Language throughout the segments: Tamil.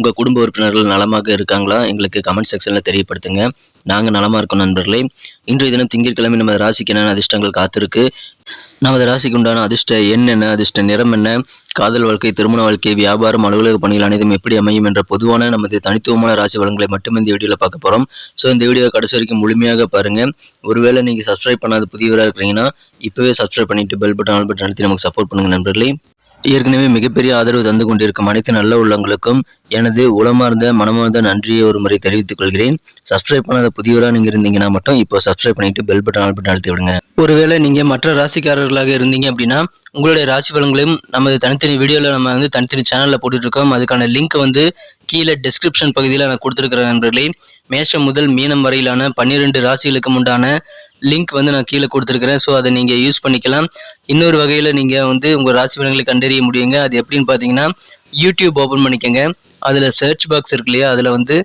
உங்கள் குடும்ப உறுப்பினர்கள் நலமாக இருக்காங்களா? எங்களுக்கு கமெண்ட் செக்ஷனில் தெரியப்படுத்துங்க. நாங்கள் நலமாக இருக்கோம் நண்பர்களே. இன்றைய தினம் திங்கட்கிழமை நம்ம ராசிக்கு என்னென்ன அதிர்ஷ்டங்கள் காத்திருக்கு? நமது ராசிக்கு உண்டான அதிர்ஷ்ட எண் என்ன? அதிர்ஷ்ட நிறம் என்ன? காதல் வாழ்க்கை திருமண வாழ்க்கை வியாபாரம் அலுவலக பணிகள் அனைத்தும் எப்படி அமையும் என்ற பொதுவான நமது தனித்துவமான ராசி வளங்களை மட்டும் இந்த வீடியோவில் பார்க்க போகிறோம் ஸோ இந்த வீடியோ கடைசி வரைக்கும் முழுமையாக பாருங்கள் ஒருவேளை நீங்கள் சப்ஸ்கிரைப் பண்ணாத புதியவராக இருக்கிறீங்கன்னா இப்போவே சப்ஸ்கிரைப் பண்ணிவிட்டு பெல் பட்டன் ஆல் பட்டன் அழுத்தி நமக்கு சப்போர்ட் பண்ணுங்கள் நண்பர்களே. ஏற்கனவே மிகப்பெரிய ஆதரவு தந்து கொண்டிருக்கும் அனைத்து நல்ல உள்ளங்களுக்கும் எனது உளமார்ந்த மனமார்ந்த நன்றியை ஒரு முறை தெரிவித்துக் கொள்கிறேன். சப்ஸ்கிரைப் பண்ணாத புதியவராக நீங்கள் இருந்தீங்கன்னா மட்டும் இப்போ சப்ஸ்கிரைப் பண்ணிட்டு பெல் பட்டன் ஆல் பட்டன் அழுத்தி விடுங்க. ஒருவேளை நீங்கள் மற்ற ராசிக்காரர்களாக இருந்தீங்க அப்படின்னா உங்களுடைய ராசி பலன்களையும் நமது தனித்தனி வீடியோவில் நம்ம வந்து தனித்தனி சேனலில் போட்டுட்ருக்கோம் அதுக்கான லிங்க் வந்து கீழே டிஸ்கிரிப்ஷன் பகுதியில் நான் கொடுத்துருக்கிறேன் நண்பர்களே. மேஷம் முதல் மீனம் வரையிலான பன்னிரெண்டு ராசிகளுக்கு உண்டான லிங்க் வந்து நான் கீழே கொடுத்துருக்கிறேன். ஸோ அதை நீங்கள் யூஸ் பண்ணிக்கலாம். இன்னொரு வகையில் நீங்கள் வந்து உங்கள் ராசி பலன்களை கண்டறிய முடியுங்க. அது எப்படின்னு பார்த்தீங்கன்னா யூடியூப் ஓப்பன் பண்ணிக்கோங்க. அதில் சர்ச் பாக்ஸ் இருக்கு இல்லையா? அதில் வந்து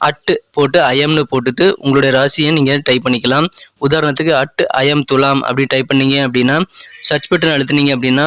அட்டு போட்டு அயம்னு போட்டுட்டு உங்களுடைய ராசியை நீங்கள் டைப் பண்ணிக்கலாம். உதாரணத்துக்கு அட் அயம் துலாம் அப்படி டைப் பண்ணீங்க அப்படின்னா சர்ச் பட்டன் அழுத்துனீங்க அப்படின்னா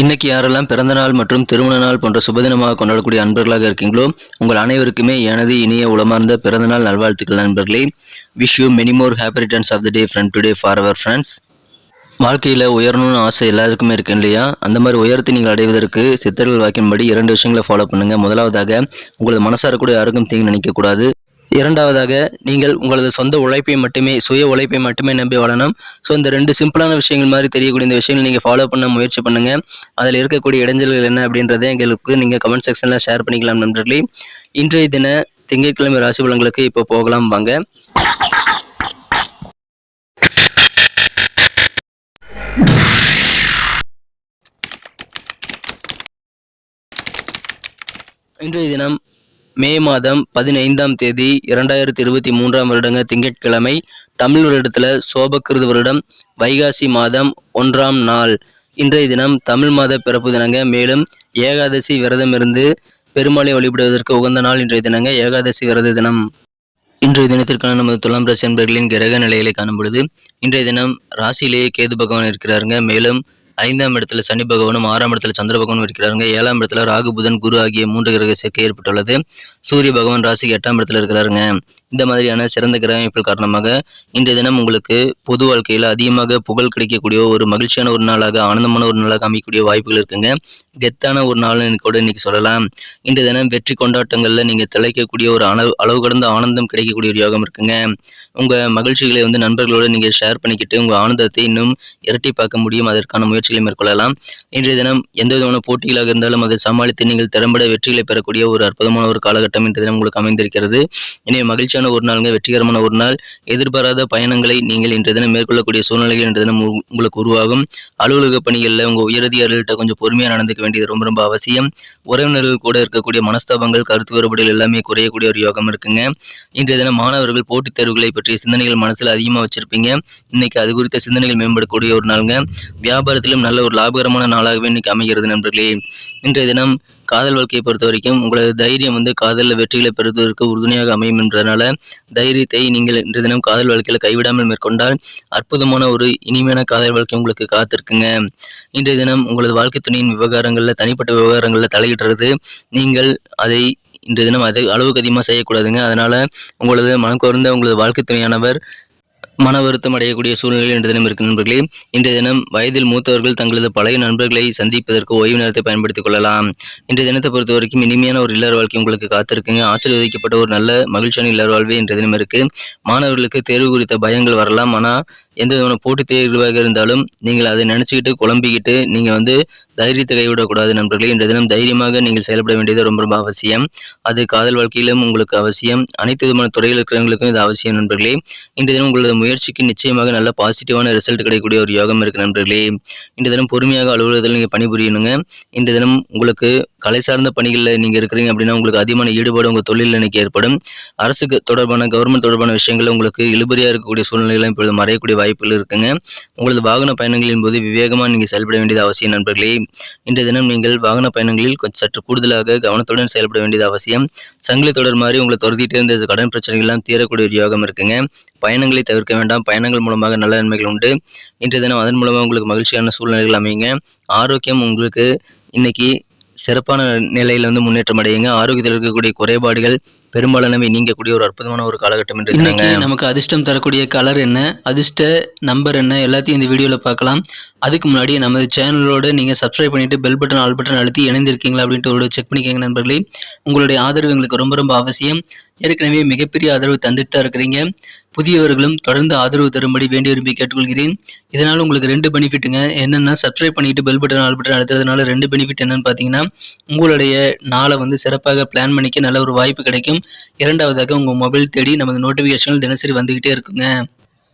இன்னைக்கு யாரெல்லாம் பிறந்த நாள் மற்றும் திருமண நாள் போன்ற சுபதினமாக கொண்டாடக்கூடிய அன்பர்களாக இருக்கீங்களோ உங்கள் அனைவருக்குமே எனது இனிய உளமார்ந்த பிறந்த நாள் நல்வாழ்த்துக்கள் நண்பர்களே. Wish you many more happy returns of the day friend today for our friends வாழ்க்கையில் உயரணும்னு ஆசை எல்லாருக்குமே இருக்கு இல்லையா? அந்த மாதிரி உயரத்தை நீங்கள் அடைவதற்கு சித்தர்கள் வாக்கின்படி இரண்டு விஷயங்களை ஃபாலோ பண்ணுங்கள் முதலாவதாக உங்களது மனசார கூட யாருக்கும் தீங்கு நினைக்கக்கூடாது. இரண்டாவதாக நீங்கள் உங்களது சொந்த உழைப்பை மட்டுமே சுய உழைப்பை மட்டுமே நம்பி வளரணும் ஸோ இந்த ரெண்டு சிம்பிளான விஷயங்கள் மாதிரி தெரியக்கூடிய இந்த விஷயங்கள் நீங்கள் ஃபாலோ பண்ண முயற்சி பண்ணுங்கள் அதில் இருக்கக்கூடிய இடைஞ்சல்கள் என்ன அப்படின்றத எங்களுக்கு நீங்கள் கமெண்ட் செக்ஷனில் ஷேர் பண்ணிக்கலாம் நண்பர்களே. இன்றைய தின திங்கட்கிழமை ராசி பலன்களுக்கு இப்போ போகலாம் வாங்க. இன்றைய தினம் மே மாதம் பதினைந்தாம் தேதி இரண்டாயிரத்தி இருபத்தி மூன்றாம் வருடங்க திங்கட்கிழமை தமிழ் வருடத்தில் சோபக்கிருது வருடம் வைகாசி மாதம் ஒன்றாம் நாள். இன்றைய தினம் தமிழ் மாத பிறப்பு தினங்க. மேலும் ஏகாதசி விரதம் இருந்து பெருமாளை வழிபடுவதற்கு உகந்த நாள் இன்றைய தினங்க ஏகாதசி விரத தினம். இன்றைய தினத்திற்கான நமது துலாம் ராசி அன்பர்களின் கிரக நிலைகளை காணும் பொழுது இன்றைய தினம் ராசியிலேயே கேது பகவான் இருக்கிறாருங்க. மேலும் ஐந்தாம் இடத்துல சனி பகவானும் ஆறாம் இடத்துல சந்திர பகவானும் இருக்கிறாருங்க. ஏழாம் இடத்துல ராகு புதன் குரு ஆகிய மூன்று கிரக சேர்க்கை ஏற்பட்டுள்ளது. சூரிய பகவான் ராசிக்கு எட்டாம் இடத்துல இருக்கிறாருங்க. இந்த மாதிரியான சிறந்த கிரக அமைப்புகள் காரணமாக இன்றைய தினம் உங்களுக்கு பொது வாழ்க்கையில் அதிகமாக புகழ் கிடைக்கக்கூடிய ஒரு மகிழ்ச்சியான ஒரு நாளாக ஆனந்தமான ஒரு நாளாக அமைக்கக்கூடிய வாய்ப்புகள் இருக்குங்க. கெத்தான ஒரு நாள் கூட இன்னைக்கு சொல்லலாம். இன்றைய தினம் வெற்றி கொண்டாட்டங்களில் நீங்கள் திளைக்கக்கூடிய ஒரு அளவு அளவு கடந்த ஆனந்தம் கிடைக்கக்கூடிய ஒரு யோகம் இருக்குங்க. உங்கள் மகிழ்ச்சிகளை வந்து நண்பர்களோடு நீங்கள் ஷேர் பண்ணிக்கிட்டு உங்கள் ஆனந்தத்தை இன்னும் இரட்டி பார்க்க முடியும். அதற்கான முயற்சிகளை மேற்கொள்ளலாம். இன்றைய தினம் எந்த விதமான போட்டிகளாக இருந்தாலும் அதை சமாளித்து நீங்கள் திறம்பட வெற்றிகளை பெறக்கூடிய ஒரு அற்புதமான ஒரு காலகட்டம் இன்றைய தினம் உங்களுக்கு அமைந்திருக்கிறது. எனவே மகிழ்ச்சியான ஒரு நாளுங்க வெற்றிகரமான ஒரு நாள். எதிர்பாராத பயணங்களை நீங்கள் இன்றைய தினம் மேற்கொள்ளக்கூடிய சூழ்நிலைகள் இன்றைய தினம் உங்களுக்கு உருவாகும். அலுவலக பணிகளில் உங்கள் உயரதிகாரிகள்கிட்ட கொஞ்சம் பொறுமையாக நடந்துக்க வேண்டியது ரொம்ப ரொம்ப அவசியம். உறவினர்கள் கூட இருக்கக்கூடிய மனஸ்தாபங்கள் கருத்து வேறுபாடுகள் எல்லாமே குறையக்கூடிய ஒரு யோகம் இருக்குங்க. இன்றைய தினம் மாணவர்கள் போட்டித் தேர்வுகளை பற்றிய சிந்தனைகள் மனசில் அதிகமாக வச்சிருப்பீங்க. இன்னைக்கு அது குறித்த சிந்தனைகள் மேம்படக்கூடிய ஒரு நாளுங்க. வியாபாரத்தில் வியாபாரத்திலும் நல்ல ஒரு லாபகரமான நாளாகவே இன்னைக்கு அமைகிறது நண்பர்களே. இன்றைய தினம் காதல் வாழ்க்கையை பொறுத்த வரைக்கும் உங்களது தைரியம் வந்து காதலில் வெற்றிகளை பெறுவதற்கு உறுதுணையாக அமையும் என்றதுனால தைரியத்தை நீங்கள் இன்றைய தினம் காதல் வாழ்க்கையில் கைவிடாமல் மேற்கொண்டால் அற்புதமான ஒரு இனிமையான காதல் வாழ்க்கை உங்களுக்கு காத்திருக்குங்க. இன்றைய தினம் உங்களது வாழ்க்கை துணையின் விவகாரங்களில் தனிப்பட்ட விவகாரங்களில் தலையிடுறது. நீங்கள் அதை இன்றைய தினம் அதை அளவுக்கு அதிகமாக செய்யக்கூடாதுங்க. அதனால உங்களது மனம் குறைந்த உங்களது வாழ்க்கை துணையானவர் மன வருத்தம் அடையக்கூடிய சூழ்நிலை இன்று தினம் இருக்கு நண்பர்களே. இன்றைய தினம் வயதில் மூத்தவர்கள் தங்களது பழைய நண்பர்களை சந்திப்பதற்கு ஓய்வு நேரத்தை பயன்படுத்திக் கொள்ளலாம். இன்றைய தினத்தை பொறுத்த வரைக்கும் இனிமையான ஒரு இல்லற வாழ்க்கை உங்களுக்கு காத்திருக்குங்க. ஆசீர்வதிக்கப்பட்ட ஒரு நல்ல மகிழ்ச்சியான இல்லற வாழ்வே இன்றைய தினம் இருக்கு. மாணவர்களுக்கு தேர்வு குறித்த பயங்கள் வரலாம். ஆனால் எந்த விதமான போட்டித் தேர்வாக இருந்தாலும் நீங்கள் அதை நினச்சிக்கிட்டு குழம்பிக்கிட்டு நீங்கள் வந்து தைரியத்தை கைவிடக்கூடாது நண்பர்களே. இன்றைய தினம் தைரியமாக நீங்கள் செயல்பட வேண்டியது ரொம்ப ரொம்ப அவசியம். அது காதல் வாழ்க்கையிலும் உங்களுக்கு அவசியம். அனைத்து விதமான துறையில் இருக்கிறவங்களுக்கும் இது அவசியம் நண்பர்களே. இன்றைய தினம் உங்களது முயற்சிக்கு நிச்சயமாக நல்ல பாசிட்டிவான ரிசல்ட் கிடைக்கக்கூடிய ஒரு யோகம் இருக்கு நண்பர்களே. இன்றைய தினம் பொறுமையாக அலுவலகத்தில் நீங்கள் பணிபுரியணுங்க. இன்றைய தினம் உங்களுக்கு கலை சார்ந்த பணிகளில் நீங்கள் இருக்கிறீங்க அப்படின்னா உங்களுக்கு அதிகமான ஈடுபாடு உங்கள் தொழிலில் இன்னைக்கு ஏற்படும். அரசுக்கு தொடர்பான கவர்மெண்ட் தொடர்பான விஷயங்கள் உங்களுக்கு இழுபறியாக இருக்கக்கூடிய சூழ்நிலைகளும் இப்பொழுது மறையக்கூடிய வாய்ப்புகள் இருக்குங்க. உங்களது வாகன பயணங்களின் போது விவேகமாக நீங்கள் செயல்பட வேண்டியது அவசியம் நண்பர்களே. இன்றைய தினம் நீங்கள் வாகன பயணங்களில் கொஞ்சம் சற்று கூடுதலாக கவனத்துடன் செயல்பட வேண்டியது அவசியம். சங்கிலி தொடர் மாதிரி உங்களை துரத்திட்டே இருந்த கடன் பிரச்சனைகள்லாம் தீரக்கூடிய ஒரு யோகம் இருக்குங்க. பயணங்களை தவிர்க்க வேண்டாம். பயணங்கள் மூலமாக நல்ல நன்மைகள் உண்டு. இன்றைய தினம் அதன் மூலமாக உங்களுக்கு மகிழ்ச்சியான சூழ்நிலைகள் அமையுங்க. ஆரோக்கியம் உங்களுக்கு இன்னைக்கு சிறப்பான நிலையில் வந்து முன்னேற்றம் அடையுங்க. ஆரோக்கியத்தில் இருக்கக்கூடிய குறைபாடுகள் பெரும்பாலானவை நீங்கக்கூடிய ஒரு அற்புதமான ஒரு காலகட்டம் என்று இன்னைக்கு நமக்கு அதிர்ஷ்டம் தரக்கூடிய கலர் என்ன அதிர்ஷ்ட நம்பர் என்ன எல்லாத்தையும் இந்த வீடியோவில் பார்க்கலாம். அதுக்கு முன்னாடி நமது சேனலோட நீங்கள் சப்ஸ்கிரைப் பண்ணிட்டு பெல் பட்டன் ஆல் பட்டன் அழுத்தி இணைந்திருக்கீங்களா அப்படின்ட்டு ஒரு செக் பண்ணிக்கோங்க நண்பர்களே. உங்களுடைய ஆதரவு எங்களுக்கு ரொம்ப ரொம்ப அவசியம். ஏற்கனவே மிகப்பெரிய ஆதரவு தந்துட்டு தான் இருக்கிறீங்க. புதியவர்களும் தொடர்ந்து ஆதரவு தரும்படி வேண்டி விரும்பி கேட்டுக்கொள்கிறேன். இதனால் உங்களுக்கு ரெண்டு பெனிஃபிட்டுங்க என்னென்னா சப்ஸ்கிரைப் பண்ணிட்டு பெல் பட்டன் ஆல் பட்டன் அழுத்துறதுனால ரெண்டு பெனிஃபிட் என்னன்னு பார்த்தீங்கன்னா உங்களுடைய நாளை வந்து சிறப்பாக பிளான் பண்ணிக்க நல்ல ஒரு வாய்ப்பு கிடைக்கும். இரண்டாவதாக உங்கள் மொபைல் தேடி நமது நோட்டிஃபிகேஷன்கள் தினசரி வந்துக்கிட்டே இருக்குங்க.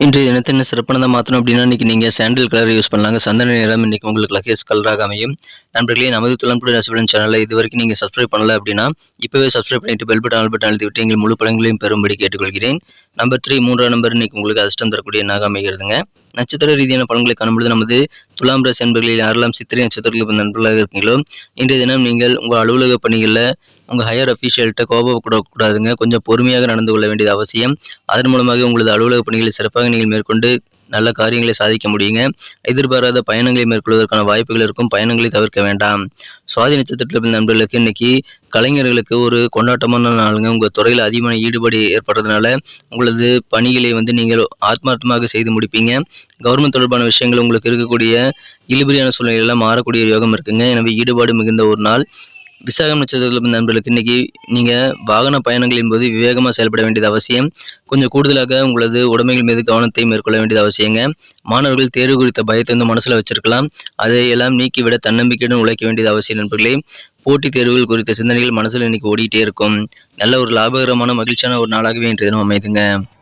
இன்றைய தினத்தை என்ன சிறப்பானதாக மாற்றணும் அப்படின்னா இன்றைக்கி நீங்கள் சாண்டில் கலர் யூஸ் பண்ணலாங்க. சந்தன நிறம் இன்னைக்கு உங்களுக்கு லக்கேஸ் கலராக அமையும். நண்பர்களே நமது துளம்புடைய ரசிபலன் சேனலை இது வரைக்கும் நீங்கள் சப்ஸ்கிரைப் பண்ணல அப்படின்னா இப்போவே சப்ஸ்கிரைப் பண்ணிட்டு பெல் பட்டன் ஆல் பட்டன் அழுத்தி விட்டு எங்கள் முழு படங்களையும் பெறும்படி கேட்டுக்கொள்கிறேன். நம்பர் த்ரீ மூன்றாம் நம்பர் இன்னைக்கு உங்களுக்கு அதிர்ஷ்டம் தரக்கூடிய நாக அமைகிறதுங்க. நட்சத்திர ரீதியான பலன்களை காணும்பொழுது நமது துலாம் ராசி அன்பர்களில் யாரெல்லாம் சித்திரை நட்சத்திரங்களுக்கு நண்பர்களாக இருக்கீங்களோ இன்றைய தினம் நீங்கள் உங்கள் அலுவலக பணிகளில் உங்கள் ஹையர் அஃபீஷியல்கிட்ட கோபப்படக்கூடாதுங்க. கொஞ்சம் பொறுமையாக நடந்து கொள்ள வேண்டியது அவசியம். அதன் மூலமாக உங்களது அலுவலக பணிகளை சிறப்பாக நீங்கள் மேற்கொண்டு நல்ல காரியங்களை சாதிக்க முடியுங்க. எதிர்பாராத பயணங்களை மேற்கொள்வதற்கான வாய்ப்புகள் இருக்கும். பயணங்களை தவிர்க்க வேண்டாம். சுவாதி நட்சத்திரத்தில் நண்பர்களுக்கு இன்னைக்கு கலைஞர்களுக்கு ஒரு கொண்டாட்டமான நாளுங்க. உங்கள் துறையில் அதிகமான ஈடுபாடு ஏற்படுறதுனால உங்களது பணிகளை வந்து நீங்கள் ஆத்மார்த்தமாக செய்து முடிப்பீங்க. கவர்மெண்ட் தொடர்பான விஷயங்கள் உங்களுக்கு இருக்கக்கூடிய இழுபறியான சூழ்நிலையெல்லாம் மாறக்கூடிய யோகம் இருக்குங்க. எனவே ஈடுபாடு மிகுந்த ஒரு நாள். விசாகம் நட்சத்திரத்தில் பிறந்த நண்பர்களுக்கு இன்றைக்கி நீங்கள் வாகன பயணங்களின் போது விவேகமாக செயல்பட வேண்டியது அவசியம். கொஞ்சம் கூடுதலாக உங்களது உடைமைகள் மீது கவனத்தை மேற்கொள்ள வேண்டியது அவசியங்க. மாணவர்கள் தேர்வு குறித்த பயத்தை வந்து மனசில் வச்சிருக்கலாம். அதையெல்லாம் நீக்கிவிட தன்னம்பிக்கையுடன் உழைக்க வேண்டியது அவசியம் நண்பர்களே. போட்டித் தேர்வுகள் குறித்த சிந்தனைகள் மனசில் இன்னைக்கு ஓடிட்டே இருக்கும். நல்ல ஒரு லாபகரமான மகிழ்ச்சியான ஒரு நாளாகவே இன்றைய தினம் அமைதுங்க.